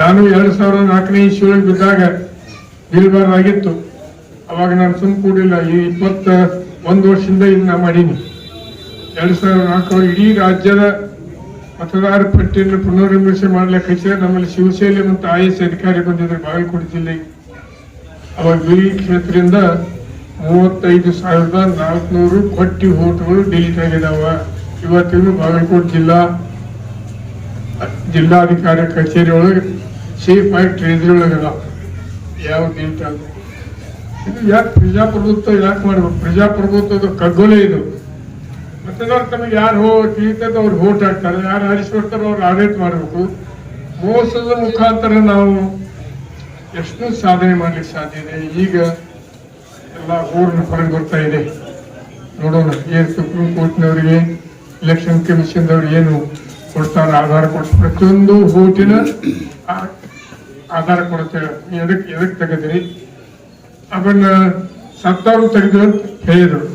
ನಾನು ಎರಡ್ ಸಾವಿರದ ನಾಲ್ಕನೇ ಇಸ್ವಿಯೊಳಗೆ ಬಿದ್ದಾಗ ನಿಲ್ಬಾರ್ದಾಗಿತ್ತು ಅವಾಗ ನಾನು ಸುಮ್ ಕೂಡಿಲ್ಲ. ಈ ಇಪ್ಪತ್ತ ಒಂದು ವರ್ಷದಿಂದ ಇನ್ನ ಮಾಡೀನಿ. ಎರಡ್ ಸಾವಿರದ ನಾಲ್ಕರ ಇಡೀ ರಾಜ್ಯದ ಮತದಾರ ಪಟ್ಟಿಯನ್ನು ಪುನರ್ವಿಮರ್ಶೆ ಮಾಡ್ಲಿಕ್ಕೆ ನಮ್ಮಲ್ಲಿ ಶಿವಸೇನೆ ಮತ್ತು ಐ ಎಸ್ ಅಧಿಕಾರಿ ಬಂದಿದ್ರು ಬಾಗಲಕೋಟೆ ಜಿಲ್ಲೆಗೆ. ಅವಾಗ ಬಿಳಿ ಕ್ಷೇತ್ರದಿಂದ ಮೂವತ್ತೈದು ಸಾವಿರದ ನಾಲ್ಕುನೂರು ಪಟ್ಟಿ ಓಟ್ಗಳು ಡಿಲೀಟ್ ಆಗಿದಾವ. ಇವತ್ತಿಗೂ ಬಾಗಲಕೋಟೆ ಜಿಲ್ಲಾ, ಜಿಲ್ಲಾಧಿಕಾರಿ ಕಚೇರಿ ಒಳಗೆ ಸೇಫ್ ಆಗಿ ಟ್ರೇಜರಿ ಒಳಗದ ಯಾವ ಆಗ. ಇದು ಯಾಕೆ ಪ್ರಜಾಪ್ರಭುತ್ವ ಯಾಕೆ ಮಾಡ್ಬೇಕು? ಪ್ರಜಾಪ್ರಭುತ್ವದ ಕಗ್ಗೊಲೆ ಇದು. ಮತದಾರ ತಮಗೆ ಯಾರು ಹೋ ತಿಳಿತದ ಅವ್ರು ಓಟ್ ಹಾಕ್ತಾರೆ, ಯಾರು ಆರಿಸ್ಕೊಡ್ತಾರೋ ಅವ್ರು ಆಡೇಟ್ ಮಾಡಬೇಕು. ಮೋಸದ ಮುಖಾಂತರ ನಾವು ಎಷ್ಟು ಸಾಧನೆ ಮಾಡ್ಲಿಕ್ಕೆ ಸಾಧ್ಯ ಇದೆ. ಈಗ ಎಲ್ಲ ಊರಿನ ಹೊರಗೆ ಬರ್ತಾ ಇದೆ. ನೋಡೋಣ, ಏನು ಸುಪ್ರೀಂ ಕೋರ್ಟ್ನವರಿಗೆ ಇಲೆಕ್ಷನ್ ಕಮಿಷನ್ದವ್ರಿಗೆ ಏನು ಕೊಡ್ತಾರೆ, ಆಧಾರ ಕೊಡ್ಸಿ, ಪ್ರತಿಯೊಂದು ಓಟಿನ ಆಧಾರ ಕೊಡುತ್ತೆ ಎದಕ್ಕೆ ಎದಕ್ಕೆ ತೆಗೆದ್ರಿ? ಅದನ್ನ ಸತ್ತವ್ರು ತೆಗೆದು ಅಂತ ಹೇಳಿದರು.